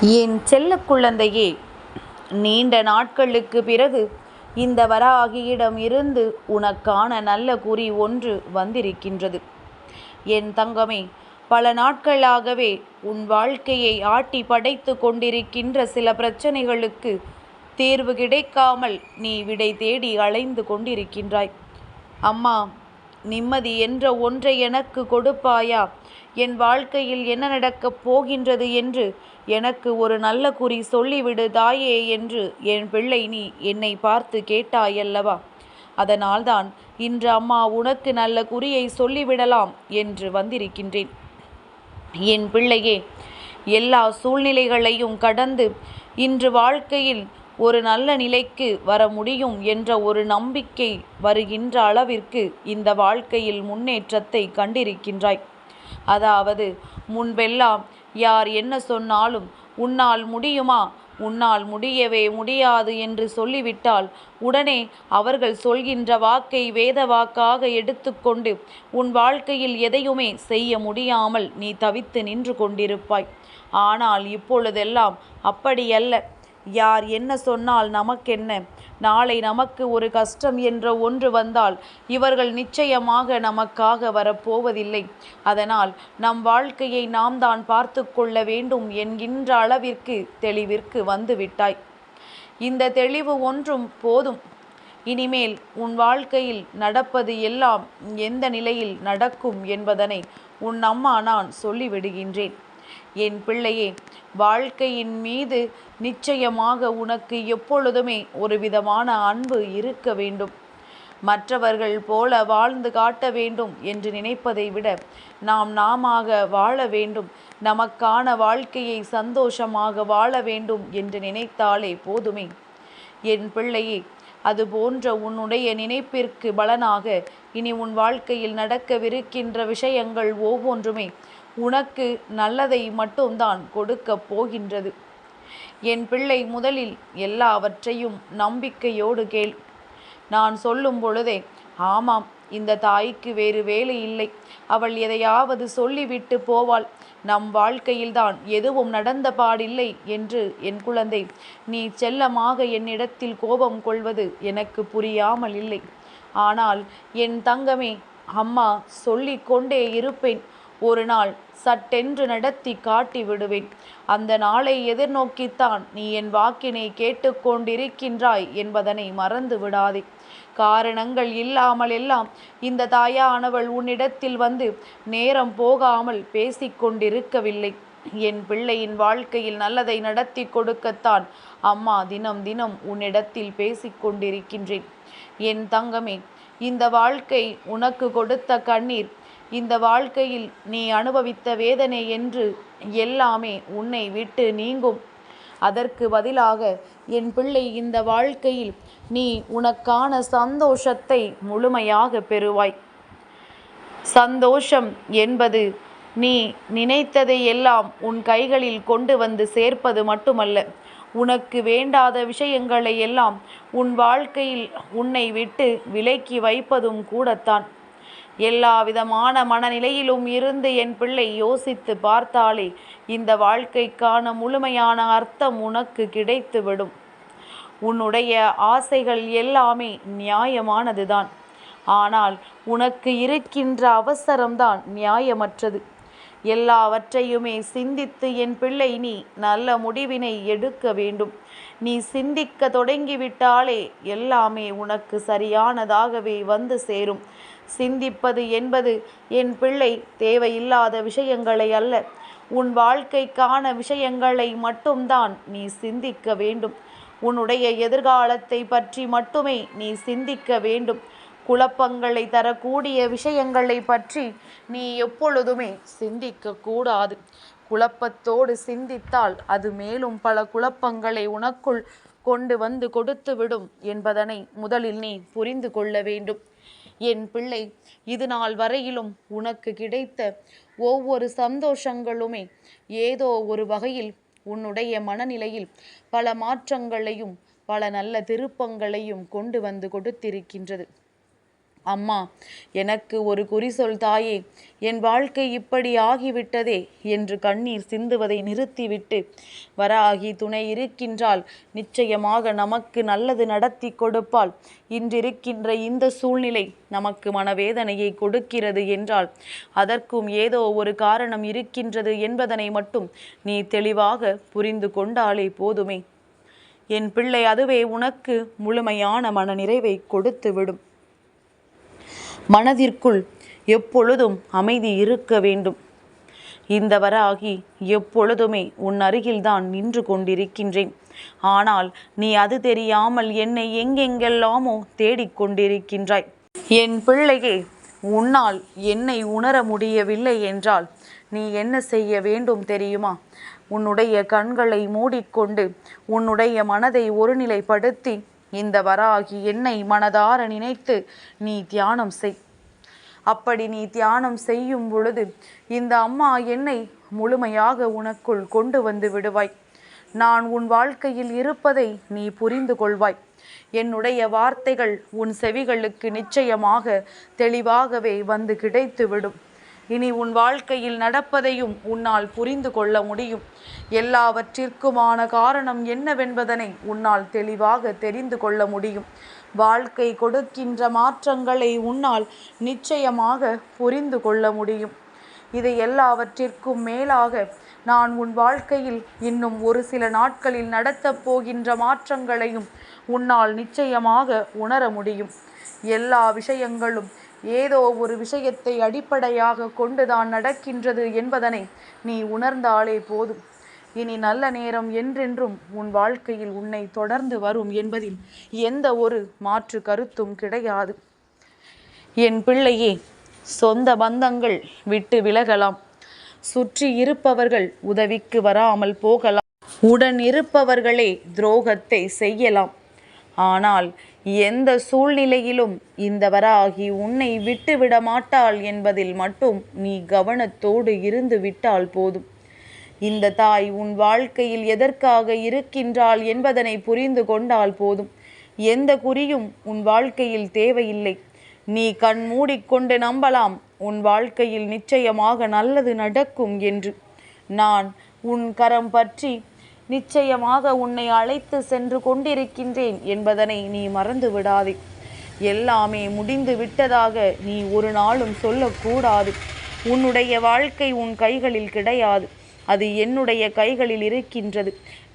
என் செல்ல குழந்தையே நீண்ட நாட்களுக்கு பிறகு இந்த வராகியிடம் இருந்து உனக்கான நல்ல குறி ஒன்று வந்திருக்கின்றது. என் தங்கமே பல நாட்களாகவே உன் வாழ்க்கையை ஆட்டி படைத்து கொண்டிருக்கின்ற சில பிரச்சனைகளுக்கு தீர்வு கிடைக்காமல் நீ விடை தேடி அலைந்து கொண்டிருக்கின்றாய். அம்மா நிம்மதி என்ற ஒன்றை எனக்கு கொடுப்பாயா? என் வாழ்க்கையில் என்ன நடக்கப் போகின்றது என்று எனக்கு ஒரு நல்ல குறி சொல்லிவிடு தாயே என்று என் பிள்ளை நீ என்னை பார்த்து கேட்டாயல்லவா? அதனால்தான் இன்று அம்மா உனக்கு நல்ல குறியை சொல்லிவிடலாம் என்று வந்திருக்கின்றேன். என் பிள்ளையே எல்லா சூழ்நிலைகளையும் கடந்து இன்று வாழ்க்கையில் ஒரு நல்ல நிலைக்கு வர முடியும் என்ற ஒரு நம்பிக்கை வருகின்ற அளவிற்கு இந்த வாழ்க்கையில் முன்னேற்றத்தை கண்டிருக்கின்றாய். அதாவது முன்பெல்லாம் யார் என்ன சொன்னாலும் உன்னால் முடியுமா? உன்னால் முடியவே முடியாது என்று சொல்லிவிட்டால் உடனே அவர்கள் சொல்கின்ற வாக்கை வேத வாக்காக எடுத்துக்கொண்டு உன் வாழ்க்கையில் எதையுமே செய்ய முடியாமல் நீ தவித்து நின்று கொண்டிருப்பாய். ஆனால் இப்பொழுதெல்லாம் அப்படியல்ல. யார் என்ன சொன்னால் நமக்கென்ன? நாளை நமக்கு ஒரு கஷ்டம் என்ற ஒன்று வந்தால் இவர்கள் நிச்சயமாக நமக்காக வரப்போவதில்லை. அதனால் நம் வாழ்க்கையை நாம் தான் பார்த்து கொள்ள வேண்டும் என்கின்ற அளவிற்கு தெளிவிற்கு வந்துவிட்டாய். இந்த தெளிவு ஒன்றும் போதும். இனிமேல் உன் வாழ்க்கையில் நடப்பது எல்லாம் எந்த நிலையில் நடக்கும் என்பதனை உன் அம்மா நான் சொல்லிவிடுகின்றேன். என் பிள்ளையே வாழ்க்கையின் மீது நிச்சயமாக உனக்கு எப்பொழுதுமே ஒரு விதமான அன்பு இருக்க வேண்டும். மற்றவர்கள் போல வாழ்ந்து காட்ட வேண்டும் என்று நினைப்பதை விட நாம் நாமாக வாழ வேண்டும். நமக்கான வாழ்க்கையை சந்தோஷமாக வாழ வேண்டும் என்று நினைத்தாலே போதுமே. என் பிள்ளையே அது போன்ற உன்னுடைய நினைப்பிற்கு பலனாக இனி உன் வாழ்க்கையில் நடக்கவிருக்கின்ற விஷயங்கள் ஒவ்வொன்றுமே உனக்கு நல்லதை மட்டும்தான் கொடுக்கப் போகின்றது. என் பிள்ளை முதலில் எல்லாவற்றையும் நம்பிக்கையோடு கேள். நான் சொல்லும் பொழுதே ஆமாம் இந்த தாய்க்கு வேறு வேலை இல்லை. அவள் எதையாவது சொல்லிவிட்டு போவாள். நம் வாழ்க்கையில்தான் எதுவும் நடந்த பாடில்லை என்று என் குழந்தை நீ செல்லமாக என்னிடத்தில் கோபம் கொள்வது எனக்கு புரியாமல் இல்லை. ஆனால் என் தங்கமே அம்மா சொல்லிக்கொண்டே இருப்பேன். ஒரு நாள் சட்டென்று நடத்தி காட்டி விடுவேன். அந்த நாளை எதிர்நோக்கித்தான் நீ என் வாக்கினை கேட்டுக்கொண்டிருக்கின்றாய் என்பதனை மறந்து விடாதே. காரணங்கள் இல்லாமல் எல்லாம் இந்த தாயானவள் உன்னிடத்தில் வந்து நேரம் போகாமல் பேசிக்கொண்டிருக்கவில்லை என் பிள்ளையின் வாழ்க்கையில் நல்லதை நடத்தி கொடுக்கத்தான் அம்மா தினம் தினம் உன்னிடத்தில் பேசிக்கொண்டிருக்கின்றேன் என் தங்கமே இந்த வாழ்க்கை உனக்கு கொடுத்த கண்ணீர் இந்த வாழ்க்கையில் நீ அனுபவித்த வேதனை என்று எல்லாமே உன்னை விட்டு நீங்கும். அதற்கு பதிலாக என் பிள்ளை இந்த வாழ்க்கையில் நீ உனக்கான சந்தோஷத்தை முழுமையாக பெறுவாய். சந்தோஷம் என்பது நீ நினைத்ததை எல்லாம் உன் கைகளில் கொண்டு வந்து சேர்ப்பது மட்டுமல்ல. உனக்கு வேண்டாத விஷயங்களை எல்லாம் உன் வாழ்க்கையில் உன்னை விட்டு விலக்கி வைப்பதும் கூடத்தான். எல்லா விதமான மனநிலையிலும் இருந்து என் பிள்ளை யோசித்து பார்த்தாலே இந்த வாழ்க்கைக்கான முழுமையான அர்த்தம் உனக்கு கிடைத்துவிடும். உன்னுடைய ஆசைகள் எல்லாமே நியாயமானதுதான். ஆனால் உனக்கு இருக்கின்ற அவசரம்தான் நியாயமற்றது. எல்லாவற்றையுமே சிந்தித்து என் பிள்ளை நீ நல்ல முடிவினை எடுக்க வேண்டும். நீ சிந்திக்க தொடங்கிவிட்டாலே எல்லாமே உனக்கு சரியானதாகவே வந்து சேரும். சிந்திப்பது என்பது என் பிள்ளை தேவையில்லாத விஷயங்களை அல்ல. உன் வாழ்க்கைக்கான விஷயங்களை மட்டும்தான் நீ சிந்திக்க வேண்டும். உன்னுடைய எதிர்காலத்தை பற்றி மட்டுமே நீ சிந்திக்க வேண்டும். குழப்பங்களை தரக்கூடிய விஷயங்களை பற்றி நீ எப்பொழுதுமே சிந்திக்க கூடாது. குழப்பத்தோடு சிந்தித்தால் அது மேலும் பல குழப்பங்களை உனக்குள் கொண்டு வந்து கொடுத்துவிடும் என்பதனை முதலில் நீ புரிந்து கொள்ள வேண்டும். என் பிள்ளை இது நாள் வரையிலும் உனக்கு கிடைத்த ஒவ்வொரு சந்தோஷங்களுமே ஏதோ ஒரு வகையில் உன்னுடைய மனநிலையில் பல மாற்றங்களையும் பல நல்ல திருப்பங்களையும் கொண்டு வந்து கொடுத்திருக்கின்றது. அம்மா எனக்கு ஒரு குறி சொல் தாயே என் வாழ்க்கை இப்படி ஆகிவிட்டதே என்று கண்ணீர் சிந்துவதை நிறுத்திவிட்டு வராகி துணை இருக்கின்றால் நிச்சயமாக நமக்கு நல்லது நடத்தி கொடுப்பாள். இன்றிருக்கின்ற இந்த சூழ்நிலை நமக்கு மனவேதனையை கொடுக்கிறது என்றால் அதற்கும் ஏதோ ஒரு காரணம் இருக்கின்றது என்பதனை மட்டும் நீ தெளிவாக புரிந்து கொண்டாலே போதுமே. என் பிள்ளை அதுவே உனக்கு முழுமையான மன நிறைவை கொடுத்துவிடும். மனதிற்குள் எப்பொழுதும் அமைதி இருக்க வேண்டும். இந்த வராகி எப்பொழுதுமே உன் அருகில்தான் நின்று கொண்டிருக்கின்றேன். ஆனால் நீ அது தெரியாமல் என்னை எங்கெங்கெல்லாமோ தேடிக்கொண்டிருக்கின்றாய் என் பிள்ளையே உன்னால் என்னை உணர முடியவில்லை என்றால் நீ என்ன செய்ய வேண்டும் தெரியுமா? உன்னுடைய கண்களை மூடிக்கொண்டு உன்னுடைய மனதை ஒருநிலைப்படுத்தி இந்த வராகி என்னை மனதார நினைத்து நீ தியானம் செய். அப்படி நீ தியானம் செய்யும் பொழுது இந்த அம்மா என்னை முழுமையாக உனக்குள் கொண்டு வந்து விடுவாய். நான் உன் வாழ்க்கையில் இருப்பதை நீ புரிந்து கொள்வாய். என்னுடைய வார்த்தைகள் உன் செவிகளுக்கு நிச்சயமாக தெளிவாகவே வந்து கிடைத்துவிடும். இனி உன் வாழ்க்கையில் நடப்பதையும் உன்னால் புரிந்து கொள்ள முடியும். எல்லாவற்றிற்குமான காரணம் என்னவென்பதனை உன்னால் தெளிவாக தெரிந்து கொள்ள முடியும். வாழ்க்கை கொடுக்கின்ற மாற்றங்களை உன்னால் நிச்சயமாக புரிந்து கொள்ள முடியும். இதை எல்லாவற்றிற்கும் மேலாக நான் உன் வாழ்க்கையில் இன்னும் ஒரு சில நாட்களில் நடத்தப் போகின்ற மாற்றங்களையும் உன்னால் நிச்சயமாக உணர முடியும். எல்லா விஷயங்களும் ஏதோ ஒரு விஷயத்தை அடிப்படையாக கொண்டுதான் நடக்கின்றது என்பதனை நீ உணர்ந்தாலே போதும். இனி நல்ல நேரம் என்றென்றும் உன் வாழ்க்கையில் உன்னை தொடர்ந்து வரும் என்பதில் எந்த ஒரு மாற்று கருத்தும் கிடையாது. என் பிள்ளையே சொந்த பந்தங்கள் விட்டு விலகலாம். சுற்றி இருப்பவர்கள் உதவிக்கு வராமல் போகலாம். உடன் இருப்பவர்களே துரோகத்தை செய்யலாம். ஆனால் எந்த சூழ்நிலையிலும் இந்த வராகி உன்னை விட்டுவிட மாட்டாள் என்பதில் மட்டும் நீ கவனத்தோடு இருந்து விட்டால் போதும். இந்த தாய் உன் வாழ்க்கையில் எதற்காக இருக்கின்றாள் என்பதனை புரிந்து கொண்டால் போதும். எந்த குறியும் உன் வாழ்க்கையில் தேவையில்லை. நீ கண் மூடிக்கொண்டு நம்பலாம் உன் வாழ்க்கையில் நிச்சயமாக நல்லது நடக்கும் என்று. நான் உன் கரம் பற்றி நிச்சயமாக உன்னை அழைத்து சென்று கொண்டிருக்கின்றேன் என்பதனை நீ மறந்து விடாதே எல்லாமே முடிந்து விட்டதாக நீ ஒரு நாளும் சொல்லக்கூடாது. உன்னுடைய வாழ்க்கை உன் கைகளில் கிடையாது. அது என்னுடைய கைகளில் இருக்கின்றது.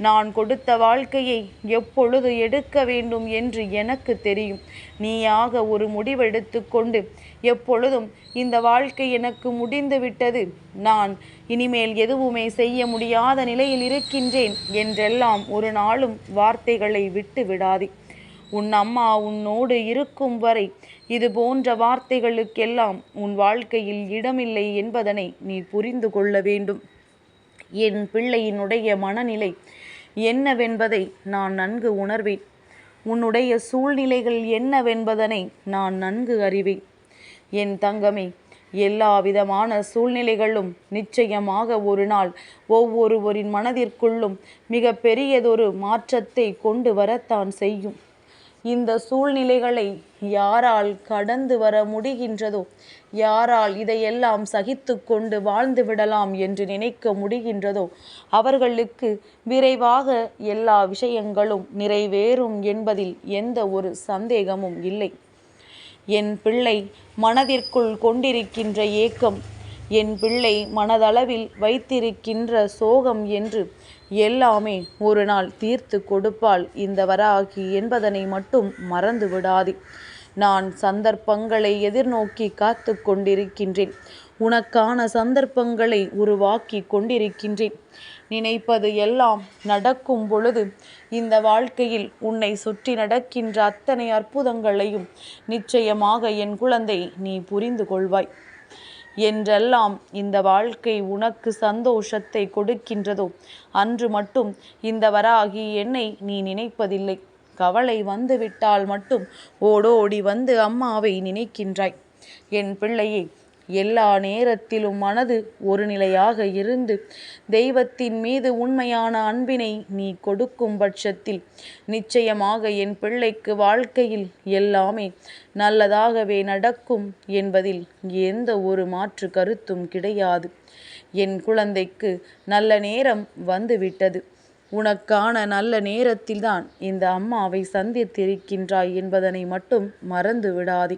நான் கொடுத்த வாழ்க்கையை எப்பொழுது எடுக்க வேண்டும் என்று எனக்கு தெரியும். நீயாக ஒரு முடிவெடுத்து கொண்டு எப்பொழுதும் இந்த வாழ்க்கை எனக்கு முடிந்து விட்டது. நான் இனிமேல் எதுவுமே செய்ய முடியாத நிலையில் இருக்கின்றேன் என்றெல்லாம் ஒரு நாளும் வார்த்தைகளை விட்டு விடாதே. உன் அம்மா உன்னோடு இருக்கும் வரை இது போன்ற வார்த்தைகளுக்கெல்லாம் உன் வாழ்க்கையில் இடமில்லை என்பதனை நீ புரிந்து கொள்ள வேண்டும். என் பிள்ளையினுடைய மனநிலை என்னவென்பதை நான் நன்கு உணர்வேன். உன்னுடைய சூழ்நிலைகள் என்னவென்பதனை நான் நன்கு அறிவேன். என் தங்கமே எல்லா விதமான சூழ்நிலைகளும் நிச்சயமாக ஒரு நாள் ஒவ்வொருவரின் மனதிற்குள்ளும் மிக பெரியதொரு மாற்றத்தை கொண்டு வரத்தான் செய்யும். இந்த சூழ்நிலைகளை யாரால் கடந்து வர முடிகின்றதோ யாரால் இதையெல்லாம் சகித்து கொண்டு வாழ்ந்து விடலாம் என்று நினைக்க முடிகின்றதோ அவர்களுக்கு விரைவாக எல்லா விஷயங்களும் நிறைவேறும் என்பதில் எந்த ஒரு சந்தேகமும் இல்லை. என் பிள்ளை மனதிற்குள் கொண்டிருக்கின்ற ஏக்கம் என் பிள்ளை மனதளவில் வைத்திருக்கின்ற சோகம் என்று எல்லாமே ஒரு நாள் தீர்த்து கொடுப்பாள் இந்த வராகி என்பதனை மட்டும் மறந்து விடாதே. நான் சந்தர்ப்பங்களை எதிர்நோக்கி காத்து கொண்டிருக்கின்றேன். உனக்கான சந்தர்ப்பங்களை உருவாக்கி கொண்டிருக்கின்றேன். நினைப்பது எல்லாம் நடக்கும் பொழுது இந்த வாழ்க்கையில் உன்னை சுற்றி நடக்கின்ற அத்தனை அற்புதங்களையும் நிச்சயமாக என் குழந்தை நீ புரிந்து கொள்வாய். என்றெல்லாம் இந்த வாழ்க்கை உனக்கு சந்தோஷத்தை கொடுக்கின்றதோ? அன்று மட்டும் இந்த வராகி என்னை நீ நினைப்பதில்லை. கவலை வந்துவிட்டால் மட்டும் ஓடோடி வந்து அம்மாவை நினைக்கின்றாய். என் பிள்ளையே எல்லா நேரத்திலும் மனது ஒரு நிலையாக இருந்து தெய்வத்தின் மீது உண்மையான அன்பினை நீ கொடுக்கும் பட்சத்தில் நிச்சயமாக என் பிள்ளைக்கு வாழ்க்கையில் எல்லாமே நல்லதாகவே நடக்கும் என்பதில் எந்த ஒரு மாற்று கருத்தும் கிடையாது. என் குழந்தைக்கு நல்ல நேரம் வந்துவிட்டது. உனக்கான நல்ல நேரத்தில்தான் இந்த அம்மாவை சந்தித்திருக்கின்றாய் என்பதனை மட்டும் மறந்து விடாதே